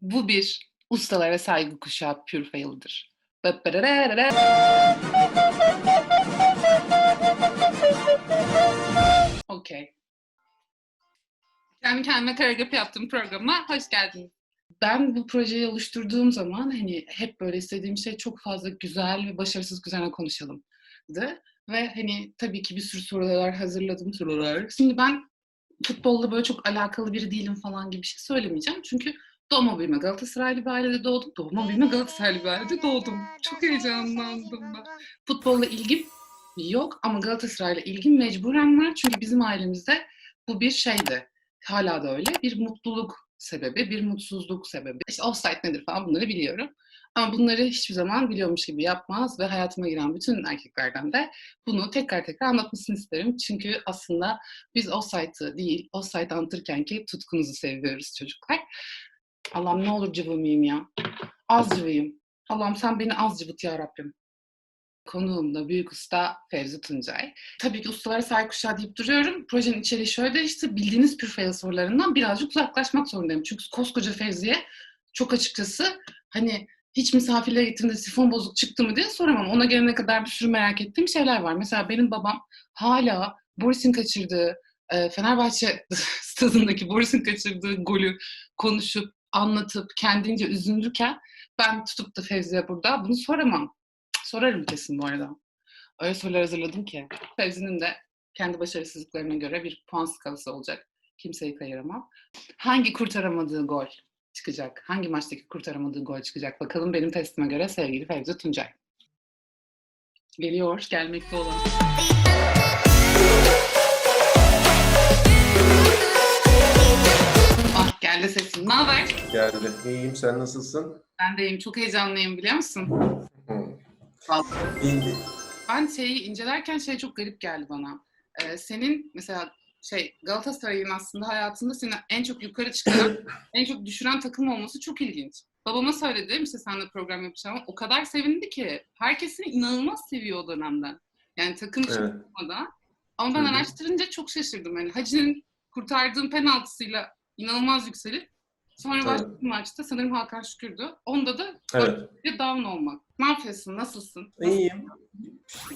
Bu bir ustalara saygı kuşağı pure fail'dır. Okey. Kendi kendime koreografi yaptığım programa hoş geldiniz. Ben bu projeyi oluşturduğum zaman hani hep böyle istediğim şey çok fazla güzel ve başarısız üzerine konuşalımdı. Ve hani tabii ki bir sürü sorular hazırladım sorular. Şimdi ben futbolla böyle çok alakalı biri değilim falan gibi bir şey söylemeyeceğim. Çünkü doğma büyüme Galatasaraylı bir ailede doğdum. Doğma büyüme Galatasaraylı bir ailede doğdum. Çok heyecanlandım ben. Futbolla ilgim yok ama Galatasaray'la ilgim mecburen var. Çünkü bizim ailemizde bu bir şeydi. Hala da öyle. Bir mutluluk sebebi, bir mutsuzluk sebebi. İşte offside nedir falan bunları biliyorum. Ama bunları hiçbir zaman biliyormuş gibi yapmaz ve hayatıma giren bütün erkeklerden de bunu tekrar tekrar anlatmasını isterim. Çünkü aslında biz offside'ı değil, offside anlatırken ki tutkunuzu seviyoruz çocuklar. Allah'ım ne olur cıvımayayım ya. Az cıvıyım. Allah'ım sen beni az cıvıt ya Rabbim. Konuğum da büyük usta Fevzi Tuncay. Tabii ki ustalara saygı kuşağı deyip duruyorum. Projenin içeriği şöyle değişti. Bildiğiniz pür fail sorularından birazcık uzaklaşmak zorundayım. Çünkü koskoca Fevzi'ye çok açıkçası hani hiç misafirliğe gittiğimde sifon bozuk çıktı mı diye soramam. Ona gelene kadar bir sürü merak ettiğim şeyler var. Mesela benim babam hala Boris'in kaçırdığı Fenerbahçe stadındaki Boris'in kaçırdığı golü konuşup, anlatıp, kendince üzüldürken ben tutup da Fevzi'ye burada bunu soramam. Sorarım kesin bu arada. Öyle sorular hazırladım ki. Fevzi'nin de kendi başarısızlıklarına göre bir puan skalası olacak. Kimseyi kayıramam. Hangi kurtaramadığı gol çıkacak? Hangi maçtaki kurtaramadığı gol çıkacak? Bakalım benim testime göre sevgili Fevzi Tuncay. Geliyor, gelmekte olan. Geldi sesim. Ne haber? Geldi. İyiyim. Sen nasılsın? Ben de iyiyim. Çok heyecanlıyım biliyor musun? Vallahi. İyiydi. Ben şeyi incelerken şey çok garip geldi bana. Ee, senin mesela şey Galatasaray'ın aslında hayatında seni en çok yukarı çıkaran, en çok düşüren takım olması çok ilginç. Babama söyledim işte seninle program yapacağım. O kadar sevindi ki. Herkes seni inanılmaz seviyor o dönemden. Yani takım Evet. çıkmadan. Ama ben Hı hı. araştırınca çok şaşırdım. Yani Hacı'nın kurtardığım penaltısıyla inanılmaz yükselip sonra Evet. başka bir maçta sanırım Hakan Şükür'dü. Onda da Evet. down olmak. Ne yapıyorsun? Nasılsın? İyiyim.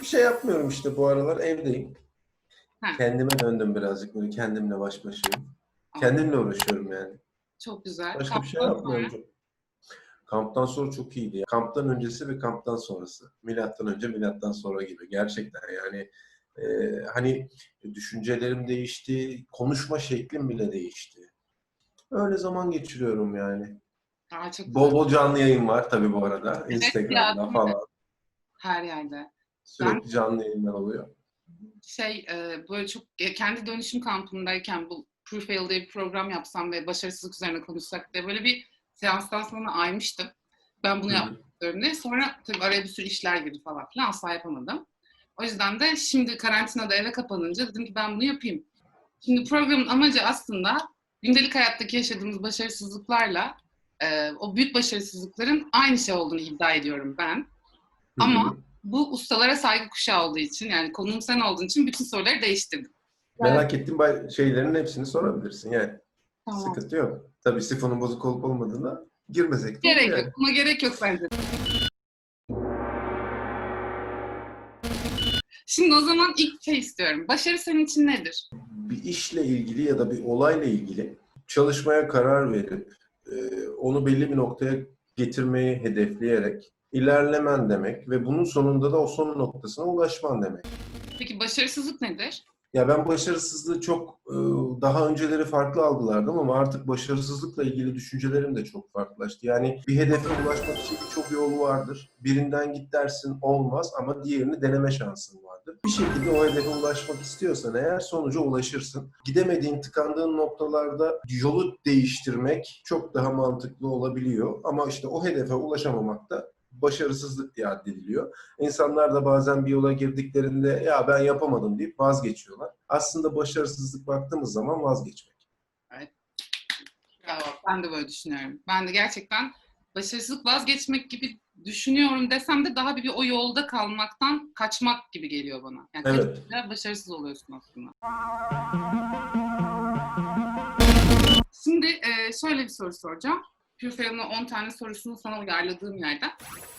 Bir şey yapmıyorum işte bu aralar. Evdeyim. Ha. Kendime döndüm birazcık. Böyle kendimle baş başayım. Kendimle uğraşıyorum yani. Çok güzel. Başka bir şey Kamptan yapmıyorum. sonra- Kamptan sonra çok iyiydi. Kamptan öncesi ve kamptan sonrası. Milattan önce, milattan sonra gibi. Gerçekten yani e, hani düşüncelerim değişti, konuşma şeklim bile değişti. Öyle zaman geçiriyorum yani. Aa, çok Bol bol canlı yayın var tabii bu arada. Evet, Instagram'da ya, falan. Her yerde. Sürekli canlı yayınlar oluyor. Şey e, böyle çok e, kendi dönüşüm kampındayken bu Proof Fail diye bir program yapsam ve başarısızlık üzerine konuşsak diye böyle bir seanstan sonra aymıştım. Ben bunu istiyorum diye. Sonra tabii araya bir sürü işler girdi falan filan asla yapamadım. O yüzden de şimdi karantinada eve kapanınca dedim ki ben bunu yapayım. Şimdi programın amacı aslında gündelik hayattaki yaşadığımız başarısızlıklarla e, o büyük başarısızlıkların aynı şey olduğunu iddia ediyorum ben. Ama bu ustalara saygı kuşağı olduğu için yani konuğum sen olduğun için bütün soruları değiştirdim. Merak ettiğin bay- şeylerin hepsini sorabilirsin yani. Tamam. Sıkıntı yok. Tabii sifonun bozuk olup olmadığına girmesek de Gerek olur yok. Buna gerek yok bence. Şimdi o zaman ilk şey istiyorum. Başarı senin için nedir? Bir işle ilgili ya da bir olayla ilgili çalışmaya karar verip e, onu belli bir noktaya getirmeyi hedefleyerek ilerlemen demek ve bunun sonunda da o son noktasına ulaşman demek. Peki başarısızlık nedir? Ya ben başarısızlığı çok e, daha önceleri farklı algılardım ama artık başarısızlıkla ilgili düşüncelerim de çok farklılaştı. Yani bir hedefe ulaşmak için birçok yol vardır. Birinden git dersin olmaz ama diğerini deneme şansın vardır. Bir şekilde o hedefe ulaşmak istiyorsan eğer sonuca ulaşırsın. Gidemediğin, tıkandığın noktalarda yolu değiştirmek çok daha mantıklı olabiliyor. Ama işte o hedefe ulaşamamak da başarısızlık diye addediliyor. İnsanlar da bazen bir yola girdiklerinde ya ben yapamadım deyip vazgeçiyorlar. Aslında başarısızlık baktığımız zaman vazgeçmek. Bravo. Ben de böyle düşünüyorum. Ben de gerçekten başarısızlık vazgeçmek gibi düşünüyorum desem de daha bir, bir o yolda kalmaktan kaçmak gibi geliyor bana. Yani Evet. başarısız oluyorsun aslında. Şimdi e, şöyle bir soru soracağım. Pürfeyon'un 10 tane sorusunu sana uyarladığım yerden.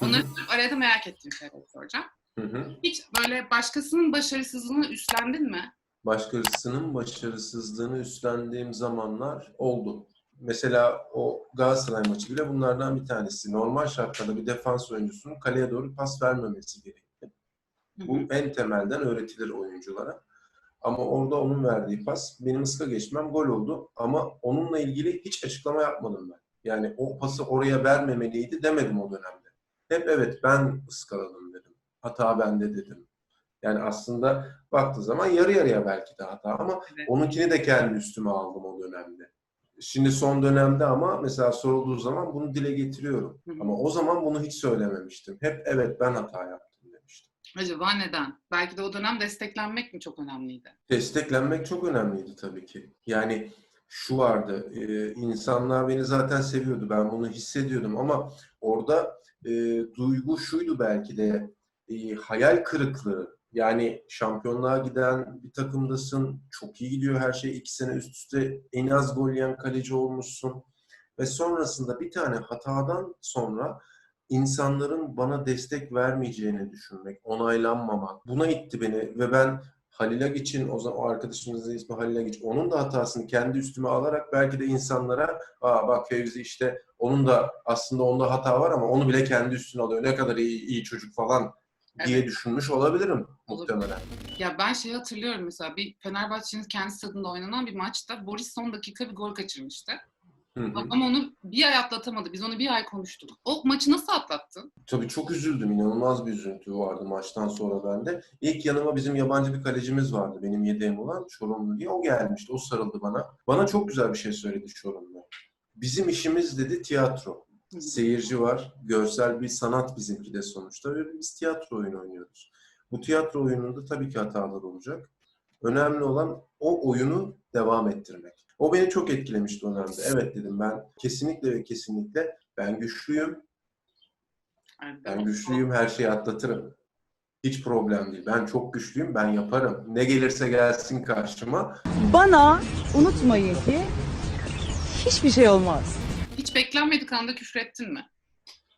Onları sorup araya da merak ettiğim şeyleri soracağım. Hı hı. Hiç böyle başkasının başarısızlığını üstlendin mi? Başkasının başarısızlığını üstlendiğim zamanlar oldu. Mesela o Galatasaray maçı bile bunlardan bir tanesi. Normal şartlarda bir defans oyuncusunun kaleye doğru pas vermemesi gerekti. Hı Bu en temelden öğretilir oyunculara. Ama orada onun verdiği pas benim ıska geçmem gol oldu. Ama onunla ilgili hiç açıklama yapmadım ben. Yani o pası oraya vermemeliydi demedim o dönemde. Hep evet ben ıskaladım dedim. Hata bende dedim. Yani aslında baktığı zaman yarı yarıya belki de hata ama Evet. onunkini de kendi üstüme aldım o dönemde. Şimdi son dönemde ama mesela sorulduğu zaman bunu dile getiriyorum. Hı hı. Ama o zaman bunu hiç söylememiştim. Hep evet ben hata yaptım demiştim. Acaba neden? Belki de o dönem desteklenmek mi çok önemliydi? Desteklenmek çok önemliydi tabii ki. Yani şu vardı, e, insanlar beni zaten seviyordu, ben bunu hissediyordum ama orada e, duygu şuydu belki de, e, hayal kırıklığı. Yani şampiyonluğa giden bir takımdasın, çok iyi gidiyor her şey, iki sene üst üste en az gol yiyen kaleci olmuşsun ve sonrasında bir tane hatadan sonra insanların bana destek vermeyeceğini düşünmek, onaylanmamak, buna itti beni ve ben Halil Agiç'in o zaman o arkadaşımızın ismi Halil Agiç. Onun da hatasını kendi üstüme alarak belki de insanlara aa bak Fevzi işte onun da aslında onda hata var ama onu bile kendi üstüne alıyor. Ne kadar iyi, iyi çocuk falan diye Evet. düşünmüş olabilirim Olabilir. muhtemelen. Ya ben şeyi hatırlıyorum mesela bir Fenerbahçe'nin kendi stadında oynanan bir maçta Boris son dakika bir gol kaçırmıştı. Hı hı. Ama onu bir ay atlatamadı. Biz onu bir ay konuştuk. O maçı nasıl atlattın? Tabii çok üzüldüm. İnanılmaz bir üzüntü vardı maçtan sonra bende. İlk yanıma bizim yabancı bir kalecimiz vardı. Benim yedeğim olan Çorumlu diye. O gelmişti. O sarıldı bana. Bana çok güzel bir şey söyledi Çorumlu. Bizim işimiz dedi tiyatro. Seyirci var. Görsel bir sanat bizimki de sonuçta. Ve biz tiyatro oyunu oynuyoruz. Bu tiyatro oyununda tabii ki hatalar olacak. Önemli olan o oyunu devam ettirmek. O beni çok etkilemişti o dönemde. Evet dedim ben kesinlikle ve kesinlikle ben güçlüyüm. Ben güçlüyüm, her şeyi atlatırım. Hiç problem değil. Ben çok güçlüyüm, ben yaparım. Ne gelirse gelsin karşıma. Bana unutmayın ki hiçbir şey olmaz. Hiç beklenmedik anda küfür ettin mi?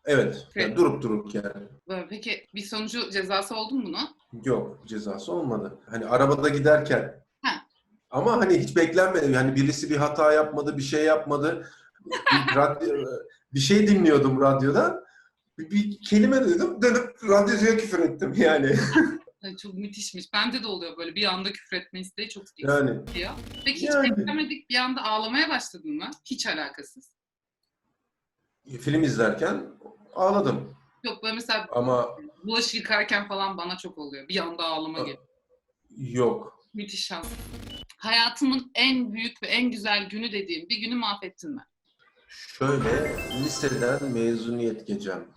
Evet, yani durup durup yani. Böyle, Peki bir sonucu cezası oldu mu bunun? Yok, cezası olmadı. Hani arabada giderken. Ha. Ama hani hiç beklenmedi. Yani birisi bir hata yapmadı, bir şey yapmadı. Bir, radyo, bir şey dinliyordum radyoda. Bir, bir kelime duydum, dönüp radyoya küfür ettim yani. Çok müthişmiş. Bende de oluyor böyle bir anda küfür etme isteği çok Yani ya. Peki hiç Yani. beklemedik bir anda ağlamaya başladın mı? Hiç alakasız. Film izlerken ağladım. Yok böyle mesela Ama bulaşık yıkarken falan bana çok oluyor. Bir anda ağlama Aa. geliyor. yok. Müthiş şans. Hayatımın en büyük ve en güzel günü dediğim bir günü mahvettin mi? Şöyle, liseden mezuniyet gecem.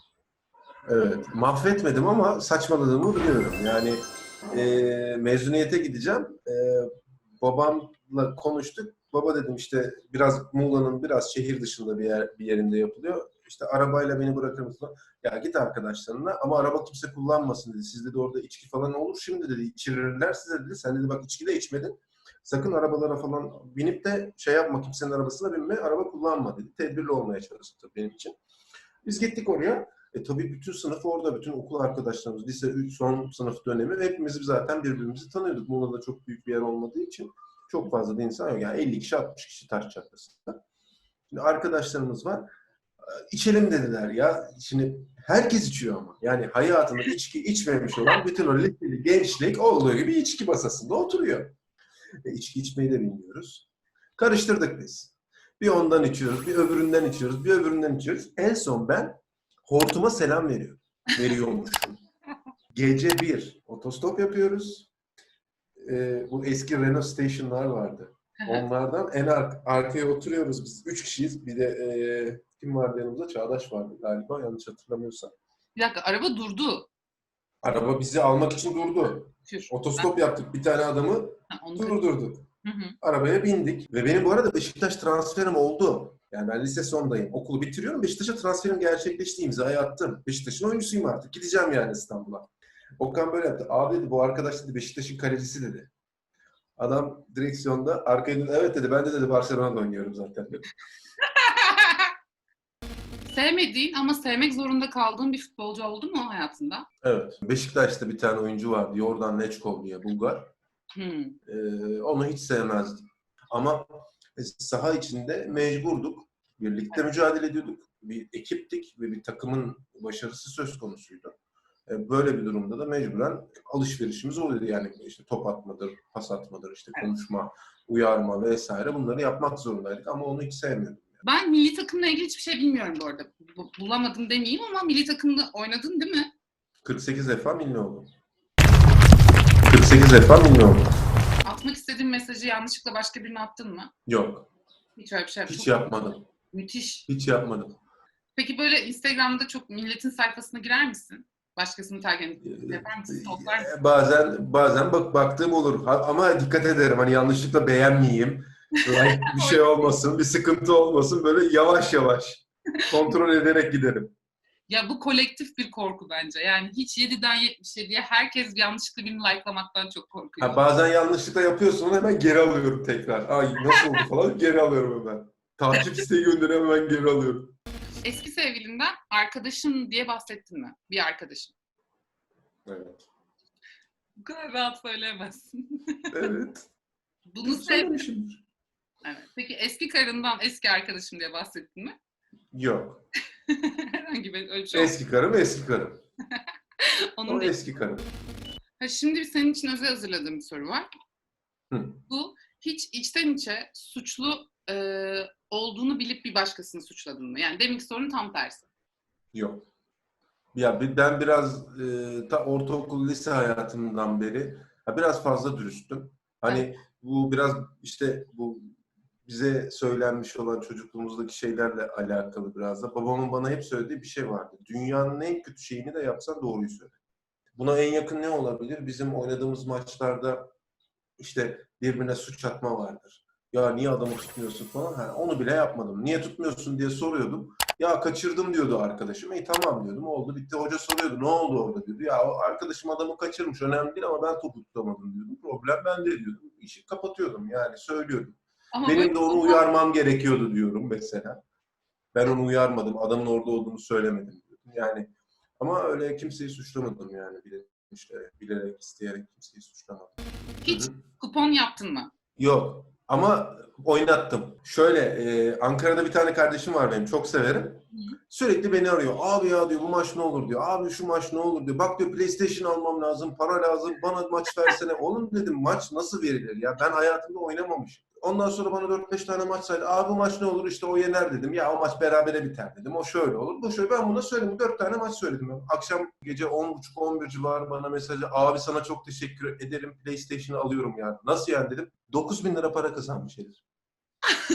Evet, mahvetmedim ama saçmaladığımı biliyorum. Yani e, mezuniyete gideceğim. E, babamla konuştuk. Baba dedim işte biraz Muğla'nın biraz şehir dışında bir, yer, bir yerinde yapılıyor. İşte arabayla beni bırakır mısın? Ya git arkadaşlarına ama araba kimse kullanmasın dedi. Sizde de orada içki falan olur. Şimdi dedi içirirler size dedi. Sen dedi bak içki de içmedin. Sakın arabalara falan binip de şey yapma kimsenin arabasına binme, araba kullanma dedi. Tedbirli olmaya çalıştı benim için. Biz gittik oraya. E tabii bütün sınıf orada, bütün okul arkadaşlarımız, lise 3 son sınıf dönemi hepimiz zaten birbirimizi tanıyorduk. Muğla'da çok büyük bir yer olmadığı için çok fazla da insan yok. Yani 50 kişi 60 kişi taş çatlasında. Şimdi arkadaşlarımız var. E, İçelim dediler ya. Şimdi herkes içiyor ama. Yani hayatında içki içmemiş olan bütün o liseli gençlik olduğu gibi içki masasında oturuyor. E, içki içmeyi de bilmiyoruz. Karıştırdık biz. Bir ondan içiyoruz, bir öbüründen içiyoruz, bir öbüründen içiyoruz. En son ben hortuma selam veriyorum. Veriyormuşum. Gece bir otostop yapıyoruz. E, bu eski Renault Station'lar vardı. Onlardan en ar- arkaya oturuyoruz biz. Üç kişiyiz. Bir de e, kim vardı yanımızda? Çağdaş vardı galiba yanlış hatırlamıyorsam. Bir dakika araba durdu. Araba bizi almak için durdu. Tür. Otostop yaptık. Bir tane adamı Ha, onu durdurduk. Hı hı. Arabaya bindik. Ve benim bu arada Beşiktaş transferim oldu. Yani ben lise sondayım. Okulu bitiriyorum. Beşiktaş'a transferim gerçekleşti. imzayı attım. Beşiktaş'ın oyuncusuyum artık. Gideceğim yani İstanbul'a. Okan böyle yaptı. Abi dedi bu arkadaş dedi Beşiktaş'ın kalecisi dedi. Adam direksiyonda arkaya döndü. Evet dedi ben de dedi Barcelona'da oynuyorum zaten dedi. Sevmediğin ama sevmek zorunda kaldığın bir futbolcu oldu mu hayatında? Evet. Beşiktaş'ta bir tane oyuncu vardı. Yordan Neçkov diye Bulgar. Hmm. Ee, onu hiç sevmezdim. Ama saha içinde mecburduk. Birlikte mücadele ediyorduk. Bir ekiptik ve bir takımın başarısı söz konusuydu. Ee, Böyle bir durumda da mecburen alışverişimiz oluyordu. Yani işte top atmadır, pas atmadır, işte konuşma, uyarma vesaire bunları yapmak zorundaydık ama onu hiç sevmiyordum. Ben milli takımla ilgili hiçbir şey bilmiyorum bu arada. Bu- bulamadım demeyeyim ama milli takımda oynadın değil mi? 48 defa milli oldum. 48 defa milli oldum. Atmak istediğin mesajı yanlışlıkla başka birine attın mı? Yok, Hiç öyle bir şey hiç Çok yapmadım. Müthiş. Hiç yapmadım. Peki böyle Instagram'da çok milletin sayfasına girer misin? Başkasını takip mısın? Mısın? Ee, Bazen bazen bak baktığım olur. Ha- Ama dikkat ederim hani yanlışlıkla beğenmeyeyim. Like bir şey olmasın, bir sıkıntı olmasın. Böyle yavaş yavaş kontrol ederek giderim. Ya bu kolektif bir korku bence. Yani hiç 7'den 77'ye herkes yanlışlıkla birini likelamaktan çok korkuyor. Ha, bazen yanlışlıkla yapıyorsun onu hemen geri alıyorum tekrar. Ay nasıl oldu falan geri alıyorum hemen. Takip isteği gönderiyorum hemen geri alıyorum. Eski sevgilinden arkadaşım diye bahsettin mi? Bir arkadaşım. Evet. Bu kadar rahat söyleyemezsin. Evet. Bunu sev... Söylemişimdir. Evet. Peki eski karından eski arkadaşım diye bahsettin mi? Yok. Herhangi bir olmadı. Eski karım eski karım. Onun O eski karım. Ha, şimdi senin için özel hazırladığım bir soru var. Hı. Bu hiç içten içe suçlu e, olduğunu bilip bir başkasını suçladın mı? Yani deminki sorunun tam tersi. Yok. Ya ben biraz e, ta ortaokul lise hayatımdan beri ha, biraz fazla dürüstüm. Hani bu biraz işte bu bize söylenmiş olan çocukluğumuzdaki şeylerle alakalı biraz da. Babamın bana hep söylediği bir şey vardı. Dünyanın en kötü şeyini de yapsan doğruyu söyle. Buna en yakın ne olabilir? Bizim oynadığımız maçlarda işte birbirine suç atma vardır. Ya niye adamı tutmuyorsun falan. Ha, onu bile yapmadım. Niye tutmuyorsun diye soruyordum. Ya kaçırdım diyordu arkadaşım. İyi tamam diyordum. Oldu bitti. Hoca soruyordu. Ne oldu orada diyordu. Ya o arkadaşım adamı kaçırmış. Önemli değil ama ben topu tutamadım diyordum. Problem bende diyordum. İşi kapatıyordum yani söylüyordum. Ama Benim de onu uyarmam gerekiyordu diyorum mesela. Ben onu uyarmadım. Adamın orada olduğunu söylemedim diyordum. Yani ama öyle kimseyi suçlamadım yani. Bilerek, işte, bilerek isteyerek kimseyi suçlamadım. hiç Hı hı. kupon yaptın mı? Yok. Ama oynattım. Şöyle, e, Ankara'da bir tane kardeşim var benim. Çok severim. Sürekli beni arıyor. Abi ya diyor bu maç ne olur diyor. Abi şu maç ne olur diyor. Bak diyor PlayStation almam lazım. Para lazım. Bana maç versene. Oğlum dedim maç nasıl verilir ya? Ben hayatımda oynamamışım. Ondan sonra bana 4-5 tane maç saydı. Abi bu maç ne olur? İşte o yener dedim. Ya o maç berabere biter dedim. O şöyle olur. Bu şöyle. Ben buna söyledim. 4 tane maç söyledim. Akşam gece 10.30-11 civarı bana mesajı. Abi sana çok teşekkür ederim. PlayStation'ı alıyorum ya. Nasıl yani dedim. 9000 lira para kazanmış herif.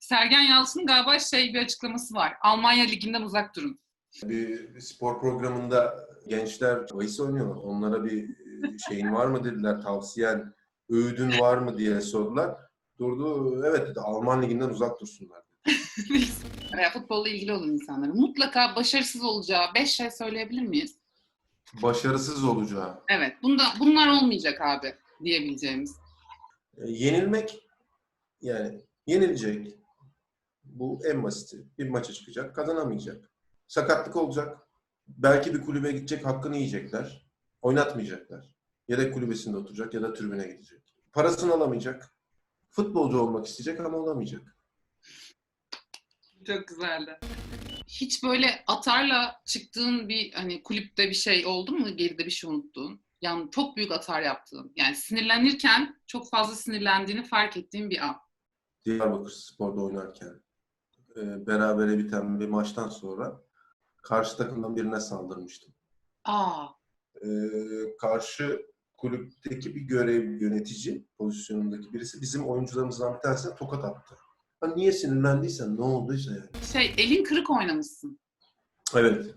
Sergen Yalçın'ın galiba şey bir açıklaması var. Almanya Ligi'nden uzak durun. Bir spor programında gençler bahis oynuyorlar. Onlara bir şeyin var mı dediler, tavsiyen, öğüdün var mı diye sordular. Durdu, evet dedi, Alman liginden uzak dursunlar. Veya futbolla ilgili olan insanların mutlaka başarısız olacağı beş şey söyleyebilir miyiz? Başarısız olacağı. Evet. Bunda, bunlar olmayacak abi diyebileceğimiz. Yenilmek, yani yenilecek. Bu en basiti. Bir maça çıkacak, kazanamayacak. Sakatlık olacak. Belki bir kulübe gidecek, hakkını yiyecekler. Oynatmayacaklar. Ya da kulübesinde oturacak ya da tribüne gidecek. Parasını alamayacak. Futbolcu olmak isteyecek ama olamayacak. Çok güzeldi. Hiç böyle atarla çıktığın bir hani kulüpte bir şey oldu mu? Geride bir şey unuttuğun? Yani çok büyük atar yaptığın. Yani sinirlenirken çok fazla sinirlendiğini fark ettiğin bir an. Diyarbakır Spor'da oynarken e, berabere biten bir maçtan sonra karşı takımdan birine saldırmıştım. Aa, E, karşı kulüpteki bir görev yönetici pozisyonundaki birisi bizim oyuncularımızdan bir tanesine tokat attı. Ha, niye sinirlendiysen ne olduysa yani. şey elin kırık oynamışsın. Evet.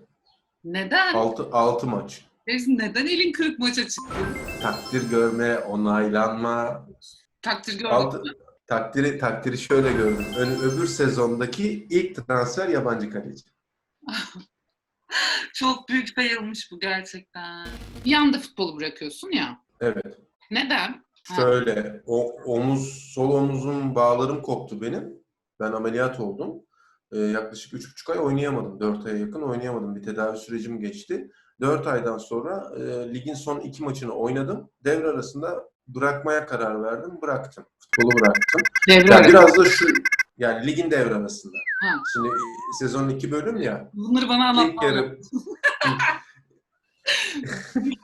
Neden? 6 6 maç. Deriz, Neden elin kırık maça çıktın? Takdir görme, onaylanma. Takdir gördün Altı? Takdiri takdiri şöyle gördüm. Ön- öbür sezondaki ilk transfer yabancı kaleci. Çok büyük failmiş bu gerçekten. Bir anda futbolu bırakıyorsun ya. Evet. Neden? Şöyle, o omuz, sol omuzum bağlarım koptu benim. Ben ameliyat oldum. Ee, yaklaşık 3,5 ay oynayamadım. 4 aya yakın oynayamadım. Bir tedavi sürecim geçti. 4 aydan sonra e, ligin son iki maçını oynadım. Devre arasında bırakmaya karar verdim. Bıraktım. Futbolu bıraktım. Devre Yani biraz da şu yani ligin devre arasında. Ha. Şimdi e, sezonun iki bölüm ya. Bunları bana İlk anlatman yarı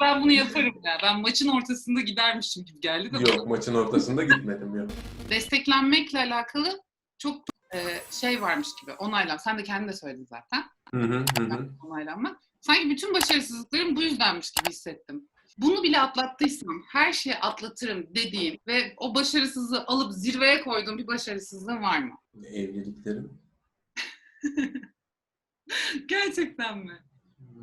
Ben bunu yaparım ya. Ben maçın ortasında gidermişim gibi geldi de. yok maçın ortasında gitmedim yok. Desteklenmekle alakalı çok e, şey varmış gibi. Onaylan. Sen de kendin de söyledin zaten. Hı hı hı. Onaylanmak. Sanki bütün başarısızlıklarım bu yüzdenmiş gibi hissettim. Bunu bile atlattıysam, her şeyi atlatırım dediğim ve o başarısızlığı alıp zirveye koyduğum bir başarısızlığın var mı? Evliliklerim. Gerçekten mi?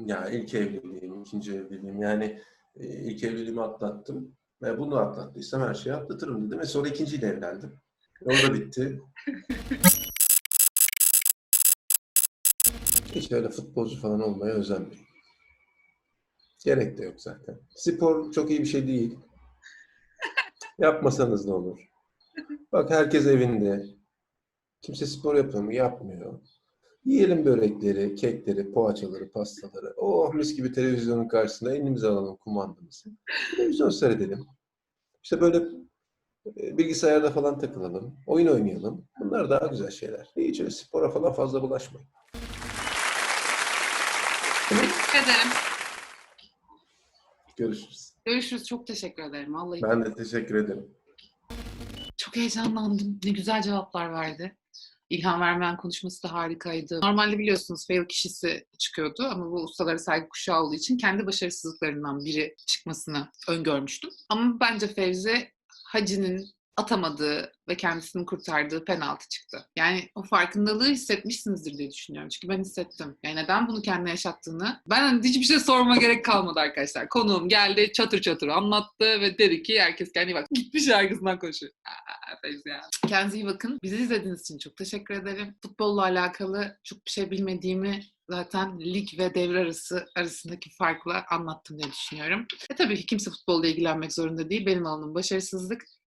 Ya ilk evliliğim, ikinci evliliğim. Yani e, ilk evliliğimi atlattım. Ve bunu atlattıysam her şeyi atlatırım dedim. Ve sonra ikinciyle evlendim. O da bitti. Hiç öyle futbolcu falan olmaya özenmeyin. Gerek de yok zaten. Spor çok iyi bir şey değil. Yapmasanız ne olur? Bak herkes evinde. Kimse spor yapıyor mu? Yapmıyor. Yiyelim börekleri, kekleri, poğaçaları, pastaları. Oh mis gibi televizyonun karşısında elimize alalım kumandamızı. Televizyon seyredelim. İşte böyle e, bilgisayarda falan takılalım. Oyun oynayalım. Bunlar daha güzel şeyler. Hiç öyle spora falan fazla bulaşmayın. Teşekkür ederim. Görüşürüz. Görüşürüz. Çok teşekkür ederim. Vallahi Ben de teşekkür ederim. çok heyecanlandım. Ne güzel cevaplar verdi. İlham vermeyen konuşması da harikaydı. Normalde biliyorsunuz fail kişisi çıkıyordu ama bu ustalara saygı kuşağı olduğu için kendi başarısızlıklarından biri çıkmasını öngörmüştüm. Ama bence Fevzi Hacı'nın atamadığı ve kendisini kurtardığı penaltı çıktı. Yani o farkındalığı hissetmişsinizdir diye düşünüyorum. Çünkü ben hissettim. Yani neden bunu kendine yaşattığını. Ben hani hiçbir şey sorma gerek kalmadı arkadaşlar. Konuğum geldi çatır çatır anlattı ve dedi ki herkes kendine bak. Gitmiş arkasından koşuyor. Aa. Kendinize iyi bakın. Bizi izlediğiniz için çok teşekkür ederim. Futbolla alakalı çok bir şey bilmediğimi zaten lig ve devre arası arasındaki farkla anlattım diye düşünüyorum. E tabii ki kimse futbolla ilgilenmek zorunda değil. Benim alanım başarısızlık.